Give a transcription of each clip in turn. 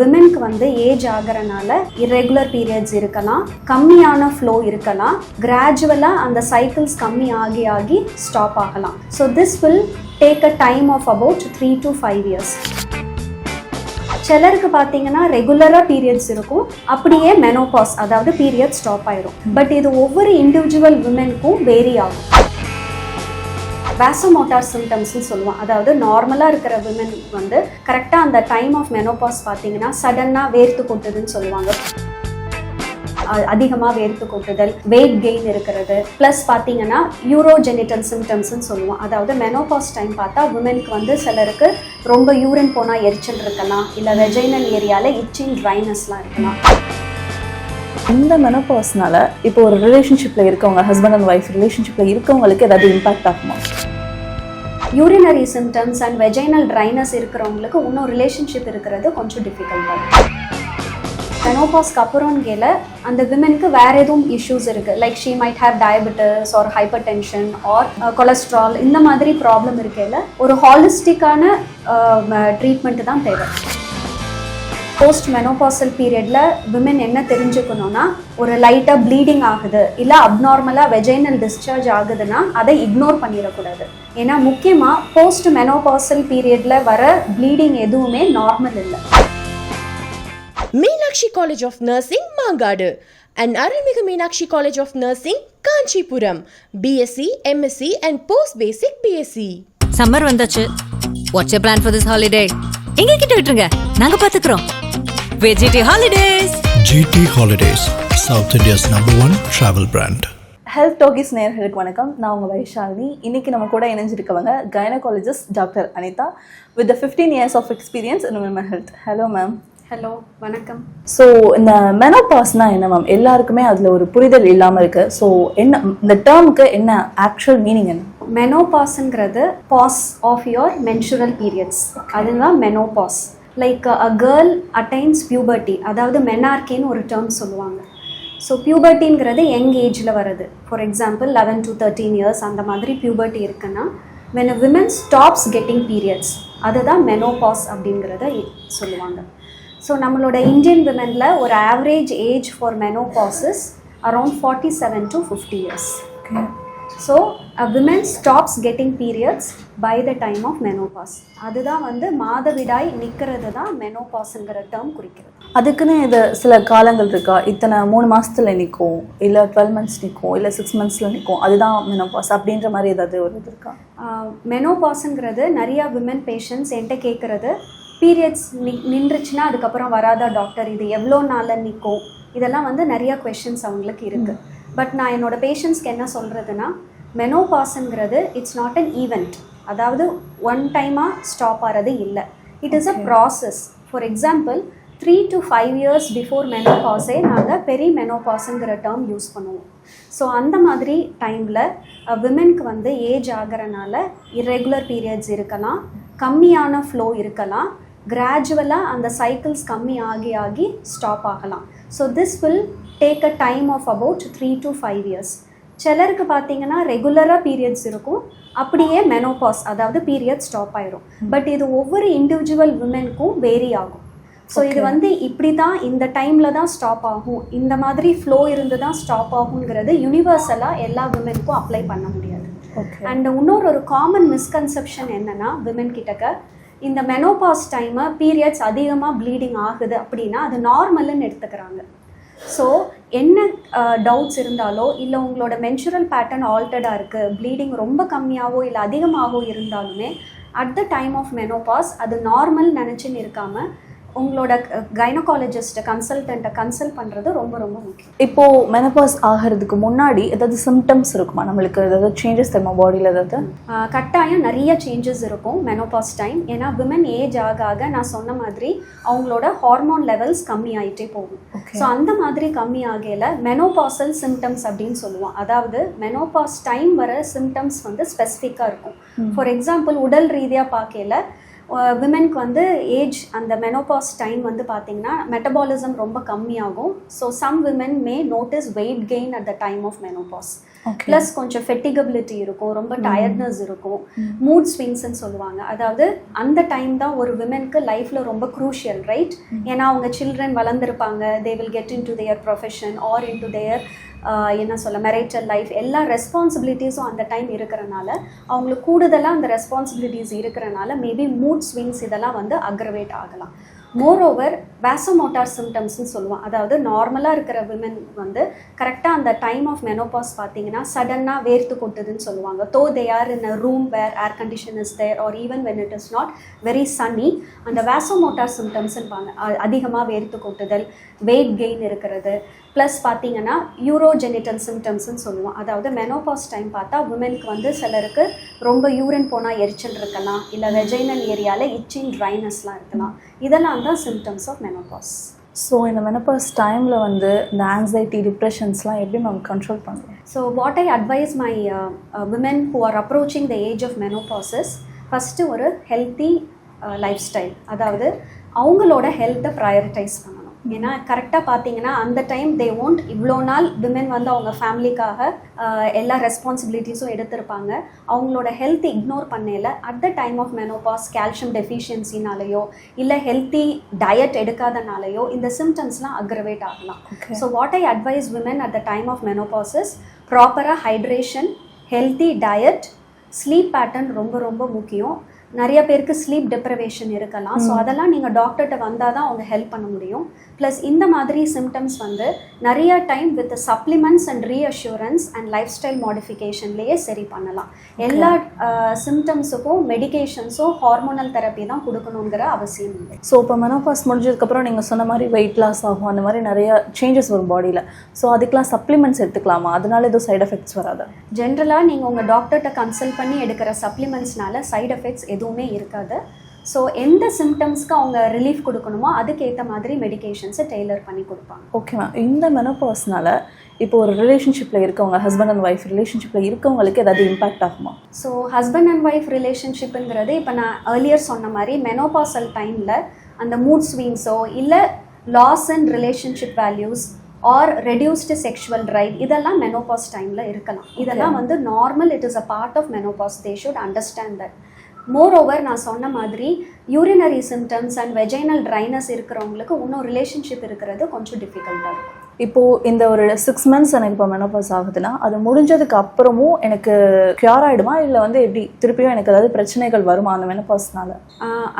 விமென்க்கு வந்து age ஆகிறனால irregular periods இருக்கலாம் கம்மியான ஃப்ளோ இருக்கலாம் கிராஜுவலாக அந்த சைக்கிள்ஸ் கம்மி ஆகி ஆகி ஸ்டாப் ஆகலாம். So this will take a time of about three to five years சிலருக்கு பார்த்தீங்கன்னா ரெகுலராக பீரியட்ஸ் இருக்கும் அப்படியே மெனோபாஸ் அதாவது பீரியட் ஸ்டாப் ஆயிரும். பட் இது ஒவ்வொரு இண்டிவிஜுவல் விமென்க்கும் வேரி ஆகும். வேசோமோட்டார் சிம்டம்ஸ்னு சொல்லுவோம். அதாவது நார்மலாக இருக்கிற விமன் வந்து கரெக்டாக அந்த டைம் ஆஃப் மெனோபாஸ் பார்த்தீங்கன்னா சடனாக வேர்த்து கொட்டுதுன்னு சொல்லுவாங்க. அதிகமாக வேர்த்து கொட்டுதல் வெயிட் கெயின் இருக்கிறது. ப்ளஸ் பார்த்தீங்கன்னா யூரோஜெனிட்டல் சிம்டம்ஸ்னு சொல்லுவோம். அதாவது மெனோபாஸ் டைம் பார்த்தா உமனுக்கு வந்து சிலருக்கு ரொம்ப யூரின் போனால் எரிச்சல் இருக்கலாம். இல்லை வெஜைனல் ஏரியாவில் இச்சிங் ட்ரைனஸ்லாம் இருக்கலாம். இந்த மெனோபாஸ்னால இப்போ ஒரு ரிலேஷன்ஷிப்பில் இருக்கவங்க ஹஸ்பண்ட் அண்ட் ஒய்ஃப் ரிலேஷன்ஷிப்பில் இருக்கவங்களுக்கு ஏதாவது இம்பாக்ட் ஆகுமா? Urinary symptoms and vaginal dryness இருக்கிறவங்களுக்கு இன்னும் ரிலேஷன்ஷிப் இருக்கிறது கொஞ்சம் டிஃபிகல்ட்டாக மெனோபாஸ்க்கு அப்புறம்கேல அந்த விமனுக்கு வேற எதுவும் இஷ்யூஸ் இருக்கு. Like she might have diabetes or hypertension or cholesterol இந்த மாதிரி ப்ராப்ளம் இருக்கையில் ஒரு ஹாலிஸ்டிக்கான ட்ரீட்மெண்ட் uh, தான் தேவை. போஸ்ட் மெனோபாசல் பீரியட்ல விமன் என்ன தெரிஞ்சுக்கணும்னா ஒரு லைட்டாக ப்ளீடிங் ஆகுது இல்லை அப்நார்மலாக வெஜைனல் டிஸ்சார்ஜ் ஆகுதுன்னா அதை இக்னோர் பண்ணிடக்கூடாது. ஏன்னா முக்கியமாக போஸ்ட் மெனோபாசல் பீரியட்ல வர ப்ளீடிங் எதுவுமே நார்மல் இல்லை. Meenakshi college of nursing Mangadu. And அருள்மிகு Meenakshi college of nursing Kanchipuram. BSc MSc and post basic BSc summer வந்தாச்சு. What's plan for this holiday எங்க கிட்ட விட்டுருங்க. நாங்க பாத்துக்கிறோம். GT holidays GT Holidays, South India's number one travel brand. Health talkies நேர்களுக்கு வணக்கம். நான் உங்கள் வைஷாலினி. இன்னைக்கு நம்ம கூட இணைஞ்சிருக்கவங்க gynaecologist doctor Anitha with fifteen years of experience in woman health hello ma'am hello வணக்கம். ஸோ இந்த மெனோபாஸ்னா என்ன மேம் எல்லாருக்குமே அதில் ஒரு புரிதல் இல்லாமல் இருக்கு. ஸோ என்ன இந்த டேர்முக்கு என்ன ஆக்சுவல் மீனிங் என்ன? மெனோபாஸ்ங்கிறது pause of your menstrual periods அதுதான் menopause like a girl attains puberty அதாவது மெனார்கேன்னு ஒரு டேர்ம் சொல்லுவாங்க. ஸோ பியூபர்ட்டிங்கிறது யங் ஏஜில் வருது for example eleven to thirteen years அந்த மாதிரி பியூபர்ட்டி இருக்குன்னா when a women stops getting periods அதுதான் மெனோபாஸ் அப்படிங்கிறத சொல்லுவாங்க. ஸோ நம்மளோட இந்தியன் விமெனில் ஒரு average age for menopauses around forty seven to fifty years so women stops getting periods by the time of menopause அதுதான் வந்து மாதவிடாய் நிற்கிறது தான் மெனோபாஸ்ங்கிற டேர்ம் குறிக்கிறது. அதுக்குன்னு இது சில காலங்கள் இருக்கா? இத்தனை மூணு மாசத்துல நிற்கும் இல்லை டுவெல் மந்த்ஸ் நிற்கும் இல்லை சிக்ஸ் மந்த்ஸ்ல நிற்கும் அதுதான் மெனோபாஸ் அப்படின்ற மாதிரி ஏதாவது ஒரு இது இருக்கா? மெனோபாஸ்ங்கிறது நிறையா விமன் பேஷண்ட்ஸ் என்கிட்ட கேட்குறது பீரியட்ஸ் நி நின்றுச்சுன்னா அதுக்கப்புறம் வராதா டாக்டர் இது எவ்வளோ நாளில் நிற்கும் இதெல்லாம் வந்து நிறையா கொஷின்ஸ் அவங்களுக்கு இருக்குது பட் நான் என்னோட பேஷண்ட்ஸ்க்கு என்ன சொல்கிறதுனா மெனோபாஸ்ங்கிறது இட்ஸ் நாட் அன் ஈவெண்ட் அதாவது ஒன் டைமாக ஸ்டாப் ஆகிறது இல்லை. It is a process for example three to five years before மெனோபாஸே நாங்கள் பெரி மெனோபாஸுங்கிற டேர்ம் யூஸ் பண்ணுவோம். ஸோ அந்த மாதிரி டைமில் விமென்க்கு வந்து ஏஜ் ஆகிறனால irregular பீரியட்ஸ் இருக்கலாம் கம்மியான ஃப்ளோ இருக்கலாம் கிராஜுவலாக அந்த சைக்கிள்ஸ் கம்மி ஆகி ஆகி ஸ்டாப் ஆகலாம். So this will take a time of about three to five years சிலருக்கு பார்த்தீங்கன்னா ரெகுலராக பீரியட்ஸ் இருக்கும். அப்படியே மெனோபாஸ் அதாவது பீரியட் ஸ்டாப் ஆயிரும். பட் இது ஒவ்வொரு இண்டிவிஜுவல் விமென்க்கும் வேரி ஆகும். ஸோ இது வந்து இப்படி தான் இந்த டைமில் தான் ஸ்டாப் ஆகும். இந்த மாதிரி ஃப்ளோ இருந்து தான் ஸ்டாப் ஆகுங்கிறது யூனிவர்சலாக எல்லா விமென்க்கும் அப்ளை பண்ண முடியாது. அண்ட் இன்னொரு ஒரு காமன் மிஸ்கன்செப்ஷன் என்னன்னா விமன் கிட்டக்க இந்த மெனோபாஸ் டைமு பீரியட்ஸ் அதிகமாக ப்ளீடிங் ஆகுது அப்படின்னா அது நார்மல்னு எடுத்துக்கிறாங்க. ஸோ என்ன டவுட்ஸ் இருந்தாலோ இல்லை உங்களோட மென்சுரல் பேட்டர்ன் ஆல்டர்டாக இருக்குது ப்ளீடிங் ரொம்ப கம்மியாகவோ இல்லை அதிகமாகவோ இருந்தாலுமே at the time of menopause அது நார்மல் நினச்சின்னு இருக்காமல் உங்களோட கைனகாலஜிஸ்ட்டை கன்சல்டண்ட்டை கன்சல்ட் பண்ணுறது ரொம்ப ரொம்ப முக்கியம். இப்போ மெனபாஸ் ஆகிறதுக்கு முன்னாடி ஏதாவது சிம்டம்ஸ் இருக்குமா? நம்மளுக்கு ஏதாவது சேஞ்சஸ் தெரியுமா? பாடியில் ஏதாவது? கட்டாயம் நிறைய சேஞ்சஸ் இருக்கும் மெனோபாஸ் டைம் ஏன்னா விமன் ஏஜ் ஆக ஆக நான் சொன்ன மாதிரி அவங்களோட ஹார்மோன் லெவல்ஸ் கம்மி ஆயிட்டே போகும். ஸோ அந்த மாதிரி கம்மி ஆகையில மெனோபாசல் சிம்டம்ஸ் அப்படின்னு சொல்லுவோம். அதாவது மெனோபாஸ் டைம் வர சிம்டம்ஸ் வந்து ஸ்பெசிஃபிக்காக இருக்கும். ஃபார் எக்ஸாம்பிள் உடல் ரீதியாக பார்க்கையில விமென்க்கு வந்து ஏஜ் அந்த மெனோபாஸ் டைம் வந்து பார்த்தீங்கன்னா மெட்டபாலிசம் ரொம்ப கம்மியாகும். So some women may notice weight gain at the time of menopause. Plus கொஞ்சம் ஃபெட்டிகபிலிட்டி இருக்கும். ரொம்ப டயர்ட்னஸ் இருக்கும். மூட் ஸ்விங்ஸ்ன்னு சொல்லுவாங்க. அதாவது அந்த டைம் தான் ஒரு விமென்க்கு லைஃப்பில் ரொம்ப க்ரூஷியல் ரைட் ஏன்னா அவங்க children வளர்ந்துருப்பாங்க. They will get into their profession or into their என்ன சொல்ல மெரைட்டல் லைஃப் எல்லா ரெஸ்பான்சிபிலிட்டிஸும் அந்த டைம் இருக்கிறனால அவங்களுக்கு கூடுதலாக அந்த ரெஸ்பான்சிபிலிட்டிஸ் இருக்கிறனால மேபி மூட் ஸ்விங்ஸ் இதெல்லாம் வந்து அக்ரவேட் ஆகலாம். மோரோவர் வேசமோட்டார் சிம்டம்ஸ்னு சொல்லுவோம். அதாவது நார்மலாக இருக்கிற விமன் வந்து கரெக்டாக அந்த டைம் ஆஃப் மெனோபாஸ் பார்த்தீங்கன்னா சடனாக வேர்த்து கொட்டுதுன்னு சொல்லுவாங்க. Though they are in a room where air condition is there or even when it is not very sunny அந்த வேசோமோட்டார் சிம்டம்ஸ்ன்பாங்க அதிகமாக வேர்த்து கொட்டுதல் வெயிட் கெயின் இருக்கிறது ப்ளஸ் பார்த்தீங்கன்னா யூரோஜெனிட்டல் சிம்டம்ஸ்னு சொல்லுவோம். அதாவது மெனோபாஸ் டைம் பார்த்தா உமனுக்கு வந்து சிலருக்கு ரொம்ப யூரின் போனால் எரிச்சல் இருக்கலாம். இல்லை வெஜைனல் ஏரியாவில் இச்சிங் ட்ரைனஸ்லாம் இருக்கலாம். இதெல்லாம் தான் சிம்டம்ஸ் ஆஃப் மெனோபாஸ் ஸோ இந்த மெனப்பர்ஸ் டைமில் வந்து இந்த ஆங்ஸைட்டி டிப்ரெஷன்ஸ்லாம் எப்படி நம்ம control I advise my uh, uh, women who are approaching the age of menopause is first ஒரு ஹெல்த்தி லைஃப் ஸ்டைல் அதாவது அவங்களோட ஹெல்த்தை ப்ரையாரிட்டைஸ் பண்ணணும். ஏன்னா கரெக்டாக பார்த்தீங்கன்னா அந்த டைம் தே ஓன்ட் இவ்வளோ நாள் விமென் வந்து அவங்க ஃபேமிலிக்காக எல்லா ரெஸ்பான்சிபிலிட்டிஸும் எடுத்திருப்பாங்க. அவங்களோட ஹெல்த் இக்னோர் பண்ணல at the time of menopause calcium டெஃபிஷியன்சினாலேயோ இல்லை ஹெல்த்தி டயட் எடுக்காதனாலேயோ இந்த சிம்டம்ஸ்லாம் அக்ரவேட் ஆகலாம். So what I advise women at the time of menopauses ப்ராப்பராக hydration healthy diet sleep pattern ரொம்ப ரொம்ப முக்கியம். நிறைய பேருக்கு ஸ்லீப் டெப்ரவேஷன் இருக்கலாம். ஸோ அதெல்லாம் நீங்கள் டாக்டர்கிட்ட வந்தால் தான் அவங்க ஹெல்ப் பண்ண முடியும். ப்ளஸ் இந்த மாதிரி சிம்டம்ஸ் வந்து நிறைய time with supplements and reassurance and lifestyle மாடிஃபிகேஷன்லேயே சரி பண்ணலாம். எல்லா சிம்டம்ஸுக்கும் மெடிகேஷன்ஸும் ஹார்மோனல் தெரப்பி தான் கொடுக்கணுங்கிற அவசியம் இல்லை. ஸோ இப்போ மெனோபாஸ் முடிஞ்சதுக்கப்புறம் நீங்கள் சொன்ன மாதிரி வெயிட் லாஸ் ஆகும் அந்த மாதிரி நிறைய சேஞ்சஸ் வரும் பாடியில் ஸோ அதுக்கெலாம் சப்ளிமெண்ட்ஸ் எடுத்துக்கலாமா? அதனால எதுவும் சைடு எஃபெக்ட்ஸ் வராதா? ஜென்ரலாக நீங்கள் உங்கள் டாக்டர்கிட்ட கன்சல்ட் பண்ணி எடுக்கிற சப்ளிமெண்ட்ஸ்னால சைடு எஃபெக்ட்ஸ் எதுவுமே இருக்காது. ஸோ எந்த சிம்டம்ஸ்க்கு அவங்க ரிலீஃப் கொடுக்கணுமோ அதுக்கேற்ற மாதிரி மெடிகேஷன்ஸை டெய்லர் பண்ணி கொடுப்பாங்க. ஓகே மேம் இந்த மெனோபாஸ்னால இப்போ ஒரு ரிலேஷன்ஷிப்பில் இருக்கவங்க ஹஸ்பண்ட் அண்ட் ஒய்ஃப் ரிலேஷன்ஷிப்பில் இருக்கவங்களுக்கு ஏதாவது இம்பாக்ட் ஆகுமா? ஸோ ஹஸ்பண்ட் அண்ட் ஒய்ஃப் ரிலேஷன்ஷிப்புங்கிறது இப்போ நான் ஏர்லியர் சொன்ன மாதிரி மெனோபாசல் டைமில் அந்த மூட் ஸ்விங்ஸோ இல்லை loss and relationship values are reduced sexual right இதெல்லாம் மெனோபாஸ் டைமில் இருக்கலாம். இதெல்லாம் வந்து normal it is a part of menopause they should understand that more over நான் சொன்ன மாதிரி urinary symptoms and vaginal dryness இருக்கிறவங்களுக்கு இன்னும் ரிலேஷன்ஷிப் இருக்கிறது கொஞ்சம் டிஃபிகல்ட்டாக இருக்கும். இப்போது இந்த ஒரு சிக்ஸ் மந்த்ஸ் எனக்கு இப்போ மெனோபாஸ் ஆகுதுன்னா அது முடிஞ்சதுக்கு அப்புறமும் எனக்கு க்யூர் ஆகிடுமா இல்லை வந்து எப்படி திருப்பியும் எனக்கு ஏதாவது பிரச்சனைகள் வருமா அந்த மெனோபாஸ்னால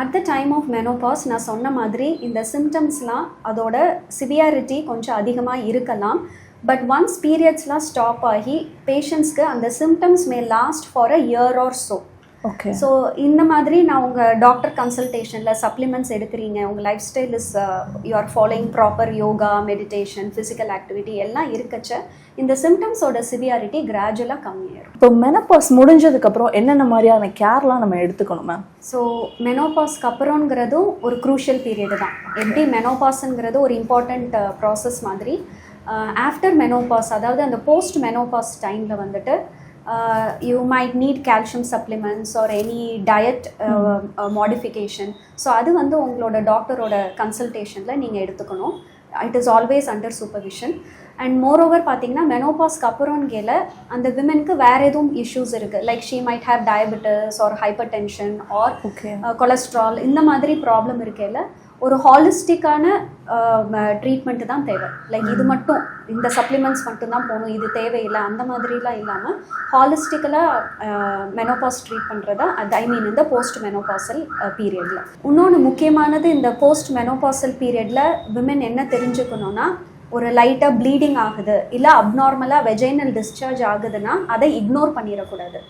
at the time of menopause நான் சொன்ன மாதிரி இந்த சிம்டம்ஸ்லாம் அதோட சிவியாரிட்டி கொஞ்சம் அதிகமாக இருக்கலாம். பட் ஒன்ஸ் பீரியட்ஸ்லாம் ஸ்டாப் ஆகி பேஷண்ட்ஸ்க்கு அந்த symptoms may last for a year or so okay so இந்த மாதிரி நான் உங்கள் டாக்டர் கன்சல்டேஷனில் சப்ளிமெண்ட்ஸ் எடுக்கிறீங்க உங்கள் lifestyle is you are following proper yoga meditation physical activity எல்லாம் இருக்கச்ச இந்த சிம்டம்ஸோட சிவியாரிட்டி கிராஜுவலாக கம்மியாயிரும். இப்போ மெனோபாஸ் முடிஞ்சதுக்கப்புறம் என்னென்ன மாதிரியான கேர்லாம் நம்ம எடுத்துக்கணும் மேம் ஸோ மெனோபாஸ்க்கு அப்புறங்கிறதும் ஒரு க்ரூஷியல் பீரியடு தான். எப்படி மெனோபாஸ்ங்கிறது ஒரு இம்பார்ட்டண்ட் ப்ராசஸ் மாதிரி ஆஃப்டர் மெனோபாஸ் அதாவது அந்த போஸ்ட் மெனோபாஸ் டைமில் வந்துட்டு you might need calcium supplements or any diet modification so அது வந்து உங்களோட டாக்டரோட கன்சல்டேஷனில் நீங்கள் எடுத்துக்கணும். It is always under supervision and more over பார்த்தீங்கன்னா மெனோபாஸ்க்கு அப்புறம்கேல அந்த விமனுக்கு வேறு எதுவும் இஷ்யூஸ் இருக்குது like she might have diabetes or hypertension or cholesterol இந்த மாதிரி ப்ராப்ளம் இருக்கையில் ஒரு ஹாலிஸ்டிக்கான ட்ரீட்மெண்ட் தான் தேவை. லைக் இது மட்டும் இந்த சப்ளிமெண்ட்ஸ் மட்டும்தான் போகணும் இது தேவையில்லை அந்த மாதிரிலாம் இல்லாமல் ஹாலிஸ்டிக்கலாக மெனோபாஸ் ட்ரீட் பண்ணுறதா அது ஐ மீன் இந்த போஸ்ட் மெனோபாசல் பீரியடில் இன்னொன்று முக்கியமானது இந்த போஸ்ட் மெனோபாசல் பீரியடில் விமன் என்ன தெரிஞ்சுக்கணும்னா ஒரு லைட்டாக ப்ளீடிங் ஆகுது இல்லை அப்நார்மலாக வெஜைனல் டிஸ்சார்ஜ் ஆகுதுன்னா அதை இக்னோர் பண்ணிடக்கூடாது.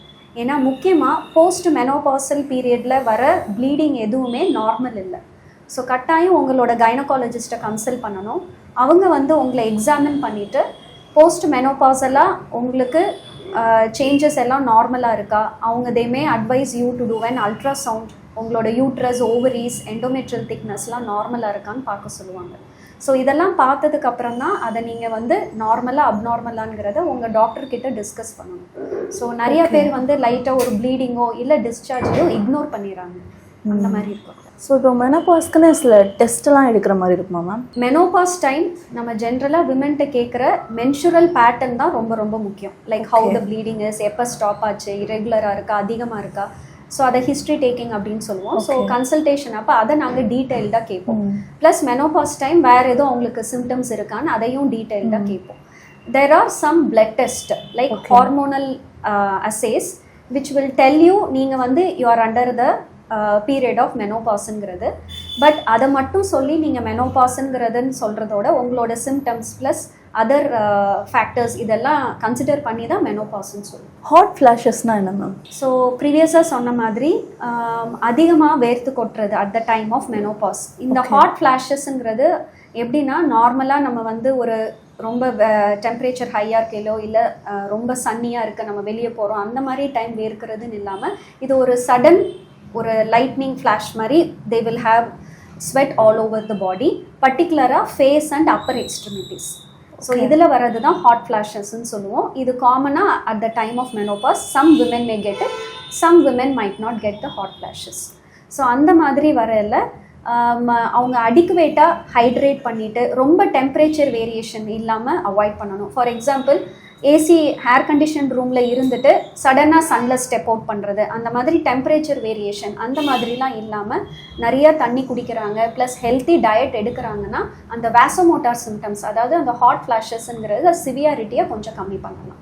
ஏன்னா முக்கியமாக போஸ்ட் மெனோபாசல் பீரியடில் வர ப்ளீடிங் எதுவுமே நார்மல் இல்லை. ஸோ கட்டாயம் உங்களோட கைனகாலஜிஸ்ட்டை கன்சல்ட் பண்ணணும். அவங்க வந்து உங்களை எக்ஸாமின் பண்ணிவிட்டு போஸ்ட் மெனோபாசலாக உங்களுக்கு சேஞ்சஸ் எல்லாம் நார்மலாக இருக்கா? அவங்க they may advise you to do an ultrasound உங்களோட யூட்ரஸ் ஓவரீஸ் எண்டோமெட்ரியல் திக்னஸ்லாம் நார்மலாக இருக்கான்னு பார்க்க சொல்லுவாங்க. ஸோ இதெல்லாம் பார்த்ததுக்கு அப்புறம் தான் அதை நீங்கள் வந்து நார்மலாக அப்நார்மலாங்கிறத உங்கள் டாக்டர் கிட்ட டிஸ்கஸ் பண்ணணும். ஸோ நிறைய பேர் வந்து லைட்டாக ஒரு ப்ளீடிங்கோ இல்லை டிஸ்சார்ஜோ இக்னோர் பண்ணிடுறாங்க. அந்த மாதிரி இருக்கும். ஸோ இப்போ மெனப்பாஸ்க்குன்னு சில டெஸ்ட்லாம் எடுக்கிற மாதிரி இருக்குமா மேம் மெனோபாஸ் டைம் நம்ம ஜென்ரலாக விமென்ட்ட கேட்குற மென்சுரல் பேட்டர்ன் தான் ரொம்ப ரொம்ப முக்கியம். Like how the bleeding is எப்போ ஸ்டாப் ஆச்சு இரெகுலராக இருக்கா அதிகமாக இருக்கா? ஸோ அதை ஹிஸ்ட்ரி டேக்கிங் அப்படின்னு சொல்லுவோம். ஸோ கன்சல்டேஷன் அப்போ அதை நாங்கள் டீட்டெயில்டாக கேட்போம் ப்ளஸ் மெனோபாஸ் டைம் வேறு எதுவும் அவங்களுக்கு சிம்டம்ஸ் இருக்கான்னு அதையும் டீட்டெயில்டாக கேட்போம் there are some blood test like hormonal assays which will tell you நீங்கள் வந்து you are under the period of மெனோபாஸ்ங்கிறது but அதை மட்டும் சொல்லி நீங்கள் மெனோபாஸ்ங்கிறதுன்னு சொல்கிறதோட உங்களோட சிம்டம்ஸ் ப்ளஸ் அதர் ஃபேக்டர்ஸ் இதெல்லாம் கன்சிடர் பண்ணி தான் மெனோபாஸ்ன்னு சொல்லுவோம் ஹாட் ஃப்ளாஷஸ்னா என்ன மேம் ஸோ ப்ரீவியஸாக சொன்ன மாதிரி அதிகமாக வேர்த்து கொட்டுறது at the time of menopause இந்த ஹாட் ஃப்ளாஷஸ்ங்கிறது எப்படின்னா நார்மலாக நம்ம வந்து ஒரு ரொம்ப டெம்பரேச்சர் ஹையாக இருக்கையிலோ இல்லை ரொம்ப சன்னியாக இருக்க நம்ம வெளியே போகிறோம் அந்த மாதிரி டைம் வேர்க்கிறதுன்னு இல்லாமல் இது ஒரு சடன் ஒரு லைட்னிங் ஃப்ளாஷ் மாதிரி they will have sweat all over the body பர்டிகுலராக face and upper extremities so இதில் வர்றது தான் ஹாட் ஃப்ளாஷஸ்ன்னு சொல்லுவோம். இது காமனாக at the time of menopause some women may get it some women might not get the hot flashes so அந்த மாதிரி வரையில ஆம், அவங்க அடிக்குவேட்டாக ஹைட்ரேட் பண்ணிவிட்டு ரொம்ப டெம்பரேச்சர் வேரியேஷன் இல்லாமல் அவாய்ட் பண்ணணும். For example AC air condition ரூமில் இருந்துட்டு சடனாக சன்னில் ஸ்டெப் அவுட் பண்ணுறது அந்த மாதிரி டெம்பரேச்சர் வேரியேஷன் அந்த மாதிரிலாம் இல்லாமல் நிறைய தண்ணி குடிக்கிறாங்க. ப்ளஸ் ஹெல்த்தி டயட் எடுக்கிறாங்கன்னா அந்த வேசோமோட்டார் சிம்டம்ஸ் அதாவது அந்த ஹாட் ஃப்ளாஷஸ்ங்கிறது சிவியாரிட்டியை கொஞ்சம் கம்மி பண்ணலாம்.